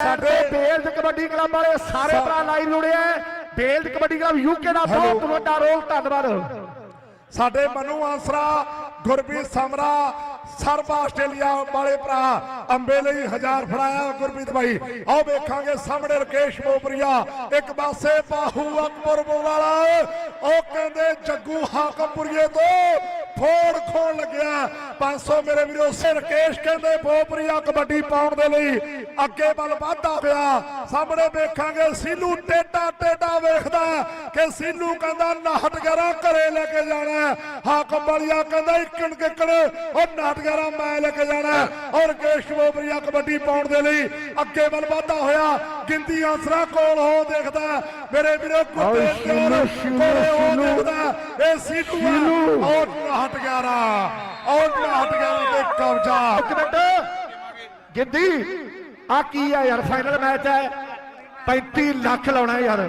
ਸਾਡੇ ਬੇਲਡ ਕਬੱਡੀ ਕਲੱਬ ਵਾਲੇ ਸਾਰੇ ਭਰਾ ਲਾਈਵ ਜੁੜੇ ਆ। ਬੇਲਡ ਕਬੱਡੀ ਕਲੱਬ ਯੂਕੇ ਦਾ ਬਹੁਤ ਵੱਡਾ ਰੋਲ ਧੰਨਵਾਦ। ਸਾਡੇ ਮਨੂ ਆਸਰਾ ਗੁਰਪ੍ਰੀਤ ਸਮਰਾ ਸਰਬ ਆਸਟ੍ਰੇਲੀਆ ਵਾਲੇ ਭਰਾ ਅੰਬੇ ਲਈ ਹਜ਼ਾਰ ਫੜਾਇਆ ਗੁਰਪ੍ਰੀਤ ਭਾਈ ਆਓ ਵੇਖਾਂਗੇ ਸਾਹਮਣੇ ਰਕੇਸ਼ ਮੋਪਰੀਆ ਇੱਕ ਪਾਸੇ ਬਾਹੂ ਅਕਬਰ ਖੋਣ ਲੱਗਿਆ 500 ਮੇਰੇ ਵੀਰੋ ਸੇ ਰਕੇਸ਼ ਕਹਿੰਦੇ ਬੋਪਰੀਆ ਕਬੱਡੀ ਪਾਉਣ ਦੇ ਲਈ ਅੱਗੇ ਵੱਲ ਵਾਧਾ ਹੋਇਆ ਸਾਹਮਣੇ ਵੇਖਾਂਗੇ ਸੀਲੂ ਟੇਡਾ ਟੇਡਾ ਵੇਖਦਾ ਕਿ ਸੀਲੂ ਕਹਿੰਦਾ ਨਾਟਗਰਾ ਘਰੇ ਲੈ ਕੇ ਜਾਣਾ। ਹਾਕਮ ਵਾਲੀਆ ਕਹਿੰਦਾ ਇੱਕਣ ਕਿੱਕਣ ਉਹ ਨਾਟਗਰਾ ਮੈਂ ਲੈ ਕੇ ਜਾਣਾ। ਔਰ ਕੇਸ਼ ਬੋਪਰੀਆ ਕਬੱਡੀ ਪਾਉਣ ਦੇ ਲਈ ਅੱਗੇ ਵੱਲ ਵਾਧਾ ਹੋਇਆ ਗਿੰਦੀ ਆਸਰਾ ਕੋਲ ਹੋ ਦੇਖਦਾ ਮੇਰੇ ਵੀਰੋ ਕੁੱਤੇ ਕੋਲੇ ਹੋ। ਦੇਖਦਾ ਇਹ ਸੀਲੂ ਆ ਸੀਲੂ। ਔਰ ਨਾਟ ਗਿਆਰਾ ਔਰ ਨਾਟ ਗਿਆਰਾ ਤੇ ਕਬਜ਼ਾ। ਇੱਕ ਮਿੰਟ। ਗਿੱਦੀ ਆ ਕੀ ਆ ਯਾਰ? ਫਾਈਨਲ ਮੈਚ ਹੈ। 35 ਲੱਖ ਲਾਉਣਾ ਯਾਰ।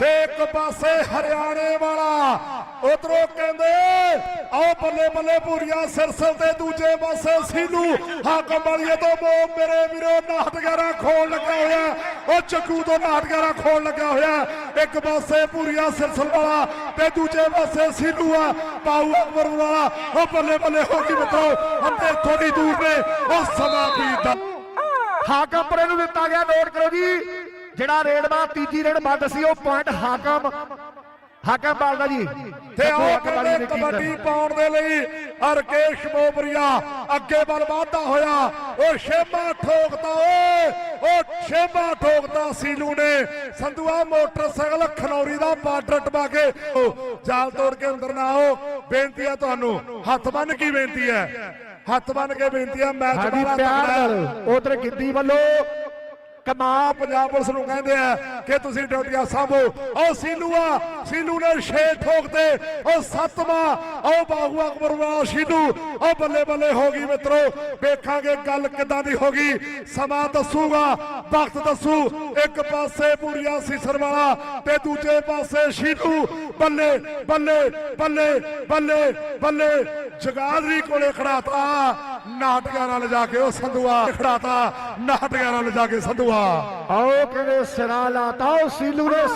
ਤੇ ਇੱਕ ਪਾਸੇ ਹਰਿਆਣੇ ਵਾਲਾ ਉਧਰੋਂ ਕਹਿੰਦੇ ਬੱਲੇ ਬੱਲੇ ਪੂਰੀਆਂ ਸਿਰਸਲ ਤੇ ਦੂਜੇ ਪਾਸੇ ਸੀਲੂ। ਹਾਕਮ ਵਾਲੀਏ ਤੋਂ ਮੋ ਮੇਰੇ ਵੀਰੋ ਨਾਟਗਾਰਾ ਖੋਲ ਲੱਗਾ ਹੋਇਆ। ਉਹ ਚੱਕੂ ਤੋਂ ਨਾਟਗਾਰਾ ਖੋਲ ਲੱਗਾ ਹੋਇਆ। ਇੱਕ ਪਾਸੇ ਪੂਰੀਆਂ ਸਿਰਸਲ ਵਾਲਾ ਤੇ ਦੂਜੇ ਪਾਸੇ ਸੀਲੂ ਆ ਪਾਉ ਅਕਬਰ ਵਾਲਾ। ਉਹ ਬੱਲੇ ਬੱਲੇ ਹੋ ਗਈ ਮਿੱਤਰੋ ਅੰਦਰ ਥੋੜੀ ਦੂਰ ਨੇ ਉਹ ਸਮਾਂ ਬੀਤਦਾ ਹਾਕਮ ਪਰੇ ਨੂੰ ਦਿੱਤਾ ਗਿਆ ਨੋਟ ਕਰੋ ਜੀ। ਜਿਹੜਾ ਰੇਡਵਾ ਤੀਜੀ ਰੇਡ ਵੱਧ ਸੀ, ਉਹ ਪੁਆਇੰਟ ਹਾਕਮ ਹਾਕਮ ਬਾਲਦਾ ਜੀ। ਤੇ ਕਹਿੰਦੇ ਨੇ ਕਬੱਡੀ। ਪਾਉਣ ਦੇ ਲਈ ਅਰਕੇਸ਼ ਬੋਬਰੀਆ ਅੱਗੇ ਵੱਲ ਵਾਧਾ ਹੋਇਆ। ਉਹ ਸ਼ੇਮਾ ਠੋਕਦਾ ਓਏ। ਉਹ ਸ਼ੇਮਾ ਠੋਕਦਾ ਸੀਲੂ ਨੇ। ਸੰਧੂਆ ਮੋਟਰਸਾਈਕਲ ਖਨੌਰੀ ਦਾ ਬਾਰਡਰ ਟਪਾ ਕੇ। ਜਾਲ ਤੋੜ ਕੇ ਅੰਦਰ ਨਾ ਆਓ। ਬੇਨਤੀ ਹੈ ਤੁਹਾਨੂੰ ਹੱਥ ਬੰਨ ਕੀ ਬੇਨਤੀ ਹੈ? ਹੱਥ ਬੰਨ ਕੇ ਬੇਨਤੀ ਹੈ ਮੈਚ ਵਾਲਾ ਪਿਆਰ। ਨਾਲ ਉਧਰ ਗਿੱਦੀ ਵੱਲੋਂ ਕਮਾ ਪੰਜਾਬ ਪੁਲਿਸ ਨੂੰ ਕਹਿੰਦੇ ਆ ਕਿ ਤੁਸੀਂ ਡਿਊਟੀਆਂ ਸਾਂਭੋ। ਉਹ ਸੀਲੂ ਆ, ਸੀਲੂ ਨੇ ਛੇ ਠੋਕਦੇ ਉਹ ਸੱਤਵਾਂ ਉਹ ਬਾਹੂ ਅਕਬਰ ਵਾਲਾ ਸੀਲੂ, ਉਹ ਬੱਲੇ ਬੱਲੇ ਹੋ ਗਈ ਮਿੱਤਰੋ। ਵੇਖਾਂਗੇ ਗੱਲ ਕਿਦਾਂ ਦੀ ਹੋ ਗਈ। ਸਮਾਂ ਦੱਸੂਗਾ, ਵਕਤ ਦੱਸੂ। ਇੱਕ ਪਾਸੇ ਪੂਰੀਆ ਸੀਸਰ ਵਾਲਾ ਤੇ ਦੂਜੇ ਪਾਸੇ ਸੀਲੂ। ਬੱਲੇ ਬੱਲੇ ਬੱਲੇ ਬੱਲੇ ਬੱਲੇ। ਜਗਾਦਰੀ ਕੋਲੇ ਖੜਾਤਾ। ਨਾਟਕਾਂ ਨਾਲ ਜਾ ਕੇ ਉਹ ਸੰਧੂਆ ਖੜਾਤਾ, ਨਾਟਕਾਂ ਨਾਲ ਜਾ ਕੇ ਸੰਧੂਆ। ਆਓ ਕਹਿੰਦੇ ਸਿਰਾ ਲਾਤਾ, ਉਹ ਸੀਲੂ ਨੇ